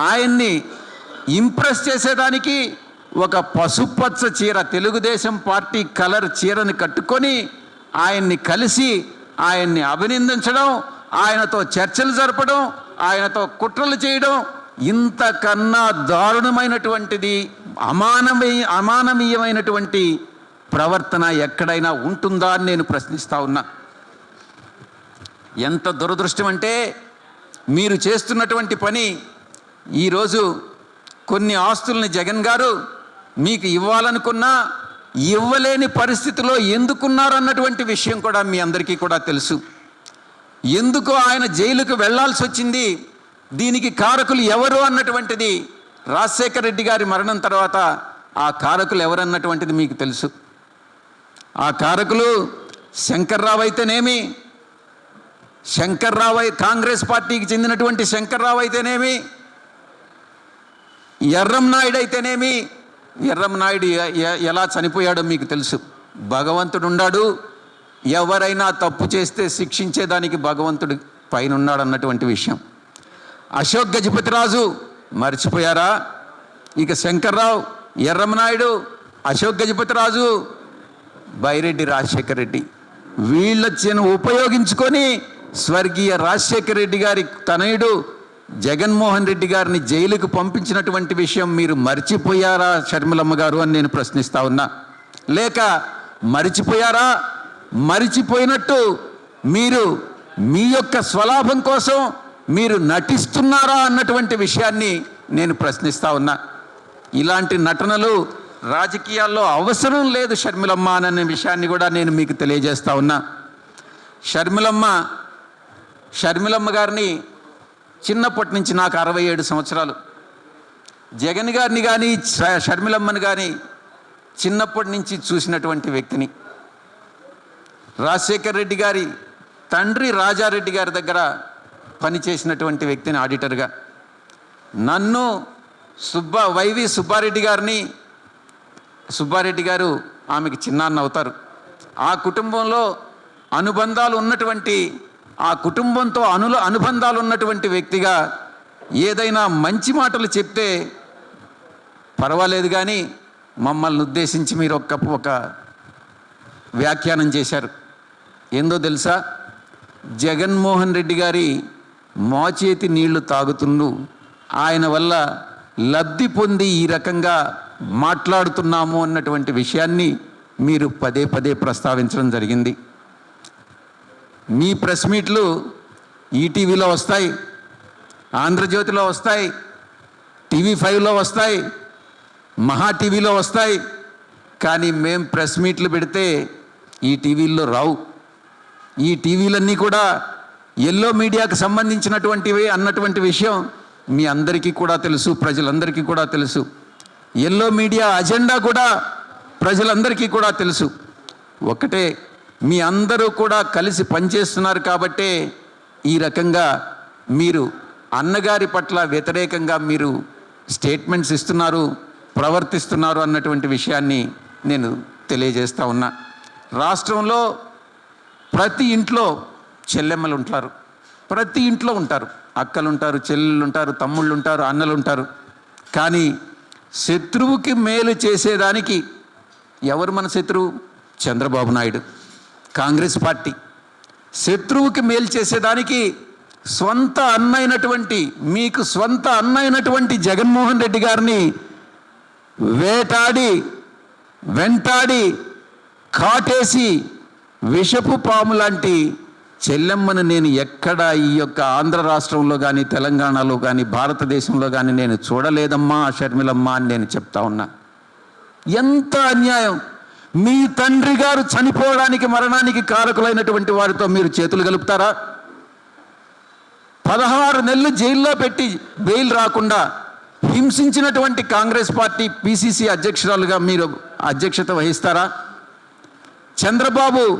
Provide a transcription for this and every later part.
ఆయన్ని ఇంప్రెస్ చేసేదానికి ఒక పసుపచ్చ చీర తెలుగుదేశం పార్టీ కలర్ చీరని కట్టుకొని ఆయన్ని కలిసి ఆయన్ని అభినందించడం ఆయనతో చర్చలు జరపడం ఆయనతో కుట్రలు చేయడం ఇంతకన్నా దారుణమైనటువంటిది అమానమీ అమానవీయమైనటువంటి ప్రవర్తన ఎక్కడైనా ఉంటుందా అని నేను ప్రశ్నిస్తా ఉన్నా. ఎంత దురదృష్టం అంటే మీరు చేస్తున్నటువంటి పని ఈరోజు కొన్ని ఆస్తుల్ని జగన్ గారు మీకు ఇవ్వాలనుకున్నా ఇవ్వలేని పరిస్థితిలో ఎందుకున్నారన్నటువంటి విషయం కూడా మీ అందరికీ కూడా తెలుసు. ఎందుకు ఆయన జైలుకు వెళ్ళాల్సి వచ్చింది? దీనికి కారకులు ఎవరు అన్నటువంటిది రాజశేఖర రెడ్డి గారి మరణం తర్వాత ఆ కారకులు ఎవరన్నటువంటిది మీకు తెలుసు. ఆ కారకులు శంకర్రావు అయితేనేమి? శంకర్రావు కాంగ్రెస్ పార్టీకి చెందినటువంటి శంకర్రావు అయితేనేమి? ఎర్రంనాయుడు అయితేనేమి ఎర్రంనాయుడు ఎలా చనిపోయాడో మీకు తెలుసు. భగవంతుడు ఉన్నాడు ఎవరైనా తప్పు చేస్తే శిక్షించేదానికి భగవంతుడు పైన ఉన్నాడు అన్నటువంటి విషయం. అశోక్ గజపతిరాజు మర్చిపోయారా? ఇక శంకర్రావు ఎర్రమనాయుడు అశోక్ గజపతిరాజు బైరెడ్డి రాజశేఖర రెడ్డి. వీళ్ళొచ్చిన ఉపయోగించుకొని స్వర్గీయ రాజశేఖర రెడ్డి గారి తనయుడు జగన్మోహన్ రెడ్డి గారిని జైలుకు పంపించినటువంటి విషయం మీరు మర్చిపోయారా షర్మిలమ్మ గారు అని నేను ప్రశ్నిస్తా ఉన్నా. లేక మరిచిపోయారా? మరిచిపోయినట్టు మీరు మీ యొక్క స్వలాభం కోసం మీరు నటిస్తున్నారా అన్నటువంటి విషయాన్ని నేను ప్రశ్నిస్తా ఉన్నా. ఇలాంటి నటనలు రాజకీయాల్లో అవసరం లేదు షర్మిలమ్మ అనే విషయాన్ని కూడా నేను మీకు తెలియజేస్తా ఉన్నా. షర్మిలమ్మ షర్మిలమ్మ గారిని చిన్నప్పటి నుంచి నాకు అరవై ఏడు సంవత్సరాలు. జగన్ గారిని కానీ షర్మిలమ్మని కానీ చిన్నప్పటి నుంచి చూసినటువంటి వ్యక్తిని. రాజశేఖర్ రెడ్డి గారి తండ్రి రాజారెడ్డి గారి దగ్గర పనిచేసినటువంటి వ్యక్తిని ఆడిటర్గా. నన్ను సుబ్బ వైవి సుబ్బారెడ్డి గారిని సుబ్బారెడ్డి గారు ఆమెకి చిన్నాన్న అవుతారు ఆ కుటుంబంలో అనుబంధాలు ఉన్నటువంటి ఆ కుటుంబంతో అనుల అనుబంధాలు ఉన్నటువంటి వ్యక్తిగా ఏదైనా మంచి మాటలు చెప్తే పర్వాలేదు కానీ మమ్మల్ని ఉద్దేశించి మీరు ఒక్క ఒక వ్యాఖ్యానం చేశారు. ఏందో తెలుసా? జగన్మోహన్ రెడ్డి గారి మోచేతి నీళ్ళు తాగుతుండు. ఆయన వల్ల లబ్ధి పొంది ఈ రకంగా మాట్లాడుతున్నాము అన్నటువంటి విషయాన్ని మీరు పదే పదే ప్రస్తావించడం జరిగింది. మీ ప్రెస్ మీట్లు ఈటీవీలో వస్తాయి ఆంధ్రజ్యోతిలో వస్తాయి టీవీ ఫైవ్లో వస్తాయి మహా టీవీలో వస్తాయి. కానీ మేం ప్రెస్ మీట్లు పెడితే ఈ టీవీల్లో రావు. ఈ టీవీలన్నీ కూడా ఎల్లో మీడియాకు సంబంధించినటువంటివి అన్నటువంటి విషయం మీ అందరికీ కూడా తెలుసు ప్రజలందరికీ కూడా తెలుసు. ఎల్లో మీడియా అజెండా కూడా ప్రజలందరికీ కూడా తెలుసు. ఒకటే మీ అందరూ కూడా కలిసి పనిచేస్తున్నారు కాబట్టే ఈ రకంగా మీరు అన్నగారి పట్ల వ్యతిరేకంగా మీరు స్టేట్మెంట్స్ ఇస్తున్నారు ప్రవర్తిస్తున్నారు అన్నటువంటి విషయాన్ని నేను తెలియజేస్తా ఉన్నా. రాష్ట్రంలో ప్రతి ఇంట్లో చెల్లెమ్మలు ఉంటారు. ప్రతి ఇంట్లో ఉంటారు. అక్కలు ఉంటారు చెల్లెళ్ళు ఉంటారు తమ్ముళ్ళు ఉంటారు అన్నలు ఉంటారు కానీ శత్రువుకి మేలు చేసేదానికి ఎవరు మన శత్రువు? చంద్రబాబు నాయుడు. కాంగ్రెస్ పార్టీ శత్రువుకి మేలు చేసేదానికి స్వంత అన్నైనటువంటి మీకు స్వంత అన్నైనటువంటి జగన్మోహన్ రెడ్డి గారిని వేటాడి వెంటాడి కాటేసి విషపు పాము లాంటి చెల్లెమ్మను నేను ఎక్కడ ఈ యొక్క ఆంధ్ర రాష్ట్రంలో కానీ తెలంగాణలో కానీ భారతదేశంలో కానీ నేను చూడలేదమ్మా షర్మిలమ్మ అని నేను చెప్తా ఉన్నా. ఎంత అన్యాయం! మీ తండ్రి గారు చనిపోవడానికి మరణానికి కారకులైనటువంటి వారితో మీరు చేతులు కలుపుతారా? పదహారు నెలలు జైల్లో పెట్టి బెయిల్ రాకుండా హింసించినటువంటి కాంగ్రెస్ పార్టీ పిసిసి అధ్యక్షురాలుగా మీరు అధ్యక్షత వహిస్తారా? చంద్రబాబు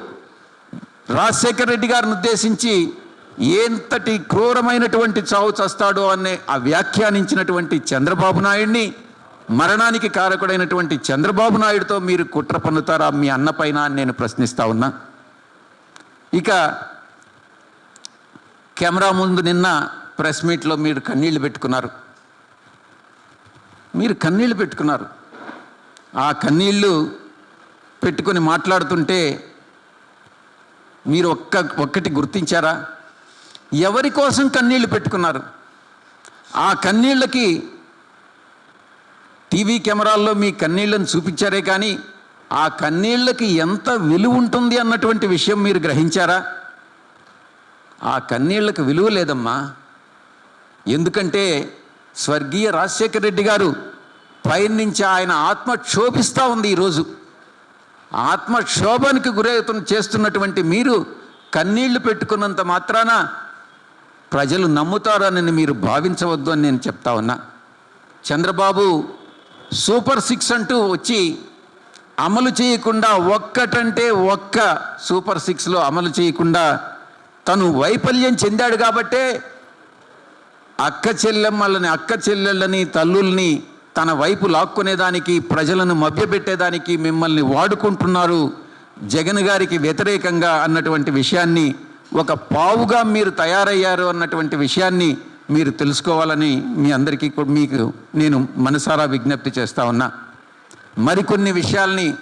రాజశేఖర రెడ్డి గారిని ఉద్దేశించి ఎంతటి క్రూరమైనటువంటి చావు చస్తాడో అనే ఆ వ్యాఖ్యానించినటువంటి చంద్రబాబు నాయుడిని మరణానికి కారకుడైనటువంటి చంద్రబాబు నాయుడుతో మీరు కుట్ర పన్నుతారా? మీ అన్న పైన అని నేను ప్రశ్నిస్తా ఉన్నా. ఇక కెమెరా ముందు నిన్న ప్రెస్ మీట్లో మీరు కన్నీళ్ళు పెట్టుకున్నారు. మీరు కన్నీళ్ళు పెట్టుకున్నారు. ఆ కన్నీళ్ళు పెట్టుకొని మాట్లాడుతుంటే మీరు ఒక్క ఒక్కటి గుర్తించారా? ఎవరి కోసం కన్నీళ్ళు పెట్టుకున్నారు? ఆ కన్నీళ్ళకి టీవీ కెమెరాల్లో మీ కన్నీళ్ళని చూపించారే కానీ ఆ కన్నీళ్ళకి ఎంత విలువ ఉంటుంది అన్నటువంటి విషయం మీరు గ్రహించారా? ఆ కన్నీళ్ళకి విలువ లేదమ్మా. ఎందుకంటే స్వర్గీయ రాజశేఖర రెడ్డి గారు పైనుంచి ఆయన ఆత్మ క్షోభిస్తూ ఉంది ఈరోజు. ఆత్మక్షోభానికి గురవుతున్న చేస్తున్నటువంటి మీరు కన్నీళ్ళు పెట్టుకున్నంత మాత్రాన ప్రజలు నమ్ముతారని మీరు భావించవద్దు అని నేను చెప్తా ఉన్నా. చంద్రబాబు సూపర్ సిక్స్ అంటూ వచ్చి అమలు చేయకుండా ఒక్కటంటే ఒక్క సూపర్ సిక్స్లో అమలు చేయకుండా తను వైఫల్యం చెందాడు కాబట్టే అక్క చెల్లెమ్మలని అక్క చెల్లెళ్ళని తల్లుల్ని తన వైపు లాక్కునేదానికి ప్రజలను మభ్యపెట్టేదానికి మిమ్మల్ని వాడుకుంటున్నారు జగన్ గారికి వ్యతిరేకంగా అన్నటువంటి విషయాన్ని ఒక పావుగా మీరు తయారయ్యారు అన్నటువంటి విషయాన్ని మీరు తెలుసుకోవాలని మీ అందరికీ కూడా మీకు నేను మనసారా విజ్ఞప్తి చేస్తా ఉన్నా. మరికొన్ని విషయాల్ని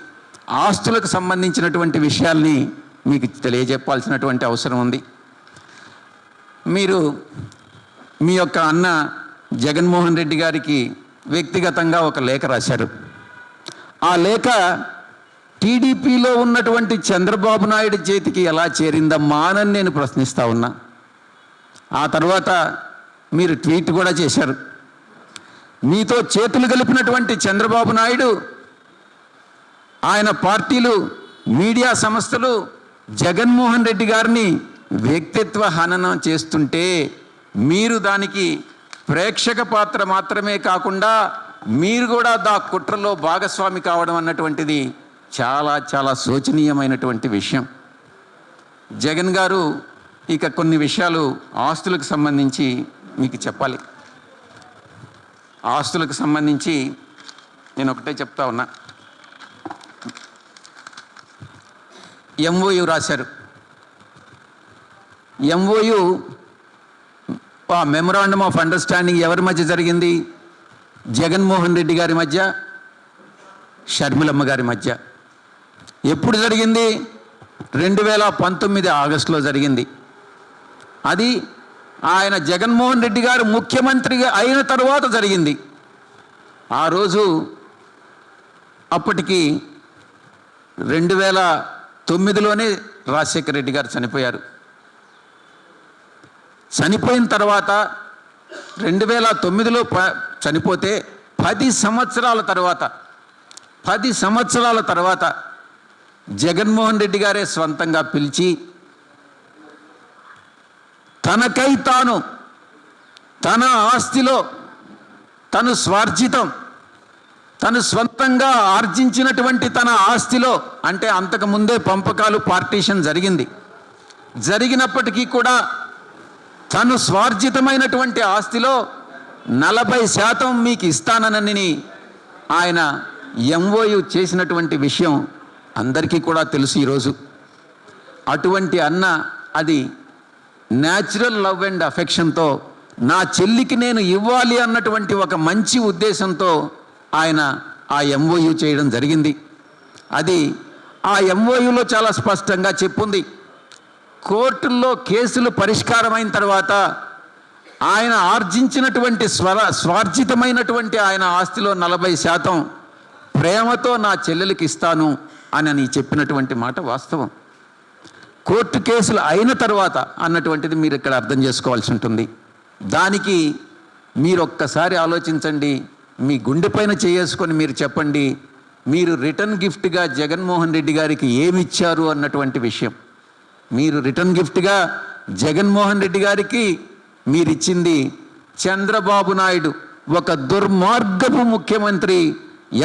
ఆస్తులకు సంబంధించినటువంటి విషయాల్ని మీకు తెలియజెప్పాల్సినటువంటి అవసరం ఉంది. మీరు మీ యొక్క అన్న జగన్మోహన్ రెడ్డి గారికి వ్యక్తిగతంగా ఒక లేఖ రాశారు. ఆ లేఖ టీడీపీలో ఉన్నటువంటి చంద్రబాబు నాయుడు చేతికి ఎలా చేరిందమ్మా అని నేను ప్రశ్నిస్తా ఉన్నా. ఆ తర్వాత మీరు ట్వీట్ కూడా చేశారు. మీతో చేతులు కలిపినటువంటి చంద్రబాబు నాయుడు ఆయన పార్టీలు మీడియా సంస్థలు జగన్మోహన్ రెడ్డి గారిని వ్యక్తిత్వ హననం చేస్తుంటే మీరు దానికి ప్రేక్షక పాత్ర మాత్రమే కాకుండా మీరు కూడా దా కుట్రలో భాగస్వామి కావడం అన్నటువంటిది చాలా చాలా శోచనీయమైనటువంటి విషయం. జగన్ గారు ఇక కొన్ని విషయాలు ఆస్తులకు సంబంధించి మీకు చెప్పాలి. ఆస్తులకు సంబంధించి నేను ఒకటే చెప్తా ఉన్నా. ఎంఓయు రాశారు. ఎంఓయు ఆ మెమరాండమ్ ఆఫ్ అండర్స్టాండింగ్ ఎవరి మధ్య జరిగింది? జగన్మోహన్ రెడ్డి గారి మధ్య షర్మిలమ్మ గారి మధ్య. ఎప్పుడు జరిగింది? రెండు వేల పంతొమ్మిది ఆగస్టులో జరిగింది. అది ఆయన జగన్మోహన్ రెడ్డి గారు ముఖ్యమంత్రిగా అయిన తర్వాత జరిగింది. ఆ రోజు అప్పటికి రెండు వేల తొమ్మిదిలోనే రాజశేఖర రెడ్డి గారు చనిపోయారు. చనిపోయిన తర్వాత రెండు వేల తొమ్మిదిలో ప చనిపోతే పది సంవత్సరాల తర్వాత పది సంవత్సరాల తర్వాత జగన్మోహన్ రెడ్డి గారే స్వంతంగా పిలిచి తనకై తాను తన ఆస్తిలో తను స్వార్జితం తను స్వంతంగా ఆర్జించినటువంటి తన ఆస్తిలో అంటే అంతకు ముందే పంపకాలు పార్టీషన్ జరిగింది. జరిగినప్పటికీ కూడా తను స్వార్జితమైనటువంటి ఆస్తిలో నలభై శాతం మీకు ఇస్తానని ఆయన ఎంఓయు చేసినటువంటి విషయం అందరికీ కూడా తెలుసు ఈరోజు. అటువంటి అన్న అది న్యాచురల్ లవ్ అండ్ అఫెక్షన్తో నా చెల్లికి నేను ఇవ్వాలి అన్నటువంటి ఒక మంచి ఉద్దేశంతో ఆయన ఆ ఎంఓయు చేయడం జరిగింది. అది ఆ ఎంఓయులో చాలా స్పష్టంగా చెప్పుంది. కోర్టుల్లో కేసులు పరిష్కారమైన తర్వాత ఆయన ఆర్జించినటువంటి స్వర స్వార్జితమైనటువంటి ఆయన ఆస్తిలో నలభై శాతం ప్రేమతో నా చెల్లెలకి ఇస్తాను అని అని చెప్పినటువంటి మాట వాస్తవం. కోర్టు కేసులు అయిన తర్వాత అన్నటువంటిది మీరు ఇక్కడ అర్థం చేసుకోవాల్సి ఉంటుంది. దానికి మీరు ఒక్కసారి ఆలోచించండి. మీ గుండెపైన చేసుకొని మీరు చెప్పండి. మీరు రిటర్న్ గిఫ్ట్గా జగన్మోహన్ రెడ్డి గారికి ఏమి ఇచ్చారు అన్నటువంటి విషయం. మీరు రిటర్న్ గిఫ్ట్గా జగన్మోహన్ రెడ్డి గారికి మీరు ఇచ్చింది చంద్రబాబు నాయుడు ఒక దుర్మార్గపు ముఖ్యమంత్రి.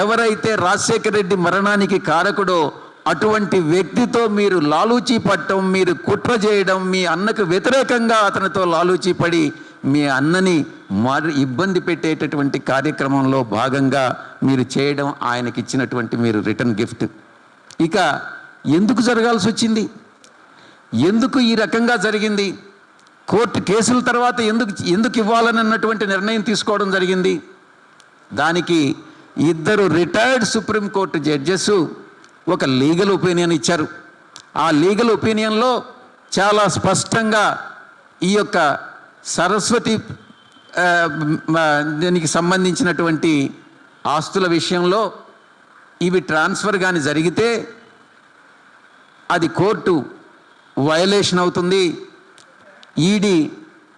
ఎవరైతే రాజశేఖర రెడ్డి మరణానికి కారకుడో అటువంటి వ్యక్తితో మీరు లాలూచీ పట్టడం మీరు కుట్ర చేయడం మీ అన్నకు వ్యతిరేకంగా అతనితో లాలూచీ పడి మీ అన్నని మరి ఇబ్బంది పెట్టేటటువంటి కార్యక్రమంలో భాగంగా మీరు చేయడం ఆయనకి ఇచ్చినటువంటి మీరు రిటర్న్ గిఫ్ట్. ఇక ఎందుకు జరగాల్సి వచ్చింది? ఎందుకు ఈ రకంగా జరిగింది? కోర్టు కేసుల తర్వాత ఎందుకు ఎందుకు ఇవ్వాలని అన్నటువంటి నిర్ణయం తీసుకోవడం జరిగింది? దానికి ఇద్దరు రిటైర్డ్ సుప్రీంకోర్టు జడ్జెస్ ఒక లీగల్ ఒపీనియన్ ఇచ్చారు. ఆ లీగల్ ఒపీనియన్లో చాలా స్పష్టంగా ఈ యొక్క సరస్వతి దీనికి సంబంధించినటువంటి ఆస్తుల విషయంలో ఇవి ట్రాన్స్ఫర్ కానీ జరిగితే అది కోర్టు వయలేషన్ అవుతుంది. ఈడీ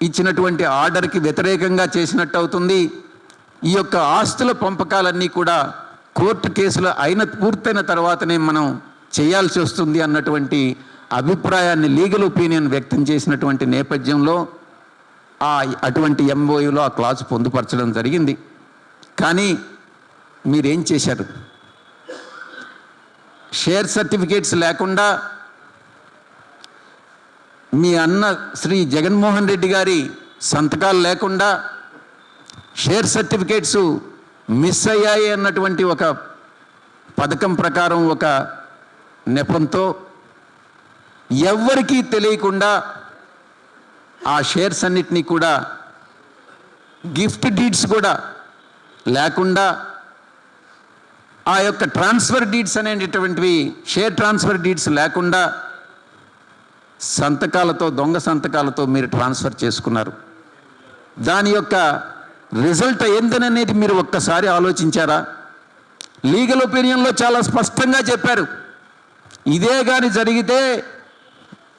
ఇచ్చినటువంటి ఆర్డర్కి వ్యతిరేకంగా చేసినట్టు అవుతుంది. ఈ యొక్క ఆస్తుల పంపకాలన్నీ కూడా కోర్టు కేసులు అయిన పూర్తయిన తర్వాతనే మనం చేయాల్సి వస్తుంది అన్నటువంటి అభిప్రాయాన్ని లీగల్ ఒపీనియన్ వ్యక్తం చేసినటువంటి నేపథ్యంలో ఆ అటువంటి ఎంఓయూలో ఆ క్లాజ్ పొందుపరచడం జరిగింది. కానీ మీరేం చేశారు? షేర్ సర్టిఫికేట్స్ లేకుండా మీ అన్న శ్రీ జగన్మోహన్ రెడ్డి గారి సంతకాలు లేకుండా షేర్ సర్టిఫికేట్సు మిస్ అయ్యాయి అన్నటువంటి ఒక పథకం ప్రకారం ఒక నెపంతో ఎవ్వరికీ తెలియకుండా ఆ షేర్స్ అన్నిటినీ కూడా గిఫ్ట్ డీడ్స్ కూడా లేకుండా ఆ యొక్క ట్రాన్స్ఫర్ డీడ్స్ అనేటటువంటివి షేర్ ట్రాన్స్ఫర్ డీడ్స్ లేకుండా సంతకాలతో దొంగ సంతకాలతో మీరు ట్రాన్స్ఫర్ చేసుకున్నారు. దాని యొక్క రిజల్ట్ ఏందననేది మీరు ఒక్కసారి ఆలోచించారా? లీగల్ ఒపీనియన్లో చాలా స్పష్టంగా చెప్పారు. ఇదే కానీ జరిగితే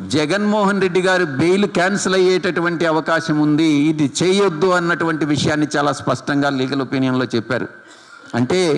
జగన్మోహన్ రెడ్డి గారు బెయిల్ క్యాన్సిల్ అయ్యేటటువంటి అవకాశం ఉంది ఇది చేయొద్దు అన్నటువంటి విషయాన్ని చాలా స్పష్టంగా లీగల్ ఒపీనియన్లో చెప్పారు. అంటే